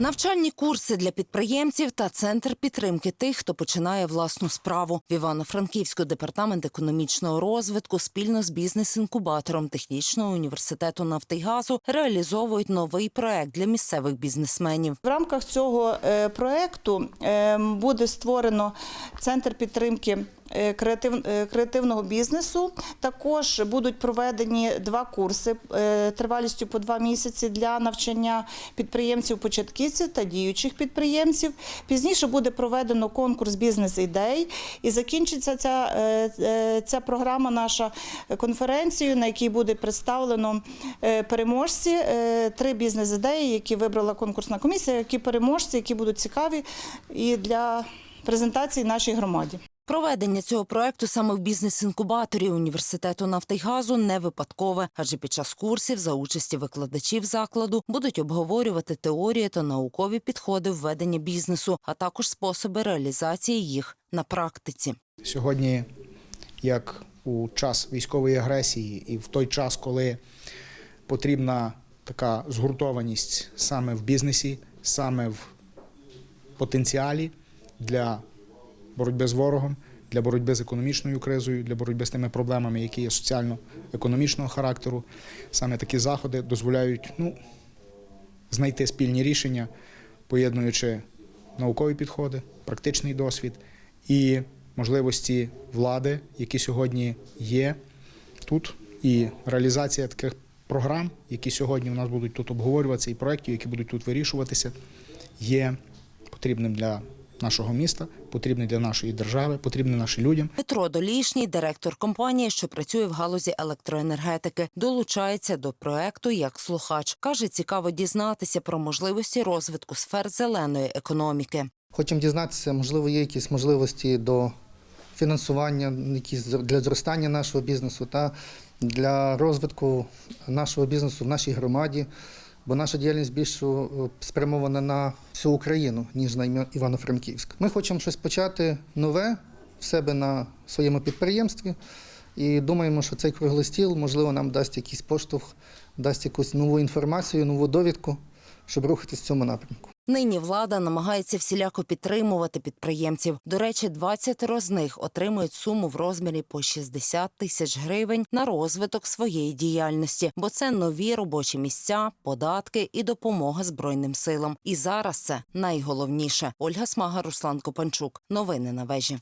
Навчальні курси для підприємців та центр підтримки тих, хто починає власну справу. В Івано-Франківську департамент економічного розвитку спільно з бізнес-інкубатором технічного університету нафти й газу реалізовують новий проект для місцевих бізнесменів. В рамках цього е, проекту е, буде створено центр підтримки креативного бізнесу. Також будуть проведені два курси е, тривалістю по два місяці для навчання підприємців-початківців та діючих підприємців. Пізніше буде проведено конкурс бізнес-ідей і закінчиться ця, е, е, ця програма наша конференцією, на якій буде представлено е, переможці, е, три бізнес-ідеї, які вибрала конкурсна комісія, які переможці, які будуть цікаві і для презентації нашій громаді. Проведення цього проекту саме в бізнес-інкубаторі університету нафти й газу не випадкове, адже під час курсів за участі викладачів закладу будуть обговорювати теорії та наукові підходи введення бізнесу, а також способи реалізації їх на практиці. Сьогодні, як у час військової агресії, і в той час, коли потрібна така згуртованість саме в бізнесі, саме в потенціалі для боротьби з ворогом, для боротьби з економічною кризою, для боротьби з тими проблемами, які є соціально-економічного характеру, саме такі заходи дозволяють ну, знайти спільні рішення, поєднуючи наукові підходи, практичний досвід і можливості влади, які сьогодні є тут, і реалізація таких програм, які сьогодні у нас будуть тут обговорюватися, і проєктів, які будуть тут вирішуватися, є потрібним для нашого міста, потрібним для нашої держави, потрібним нашим людям. Петро Долішній, директор компанії, що працює в галузі електроенергетики, долучається до проекту як слухач. каже, цікаво дізнатися про можливості розвитку сфер зеленої економіки. Хочемо дізнатися, можливо, є якісь можливості до фінансування, якісь для зростання нашого бізнесу та для розвитку нашого бізнесу в нашій громаді. Бо наша діяльність більше е, спрямована на всю Україну, ніж на Івано-Франківськ. Ми хочемо щось почати нове в себе на своєму підприємстві. І думаємо, що цей круглий стіл, можливо, нам дасть якийсь поштовх, дасть якусь нову інформацію, нову довідку, щоб рухатись в цьому напрямку. Нині влада намагається всіляко підтримувати підприємців. До речі, 20 з них отримують суму в розмірі по 60 тисяч гривень на розвиток своєї діяльності, бо це нові робочі місця, податки і допомога збройним силам. І зараз це найголовніше. Ольга Смага, Руслан Копанчук. Новини на вежі.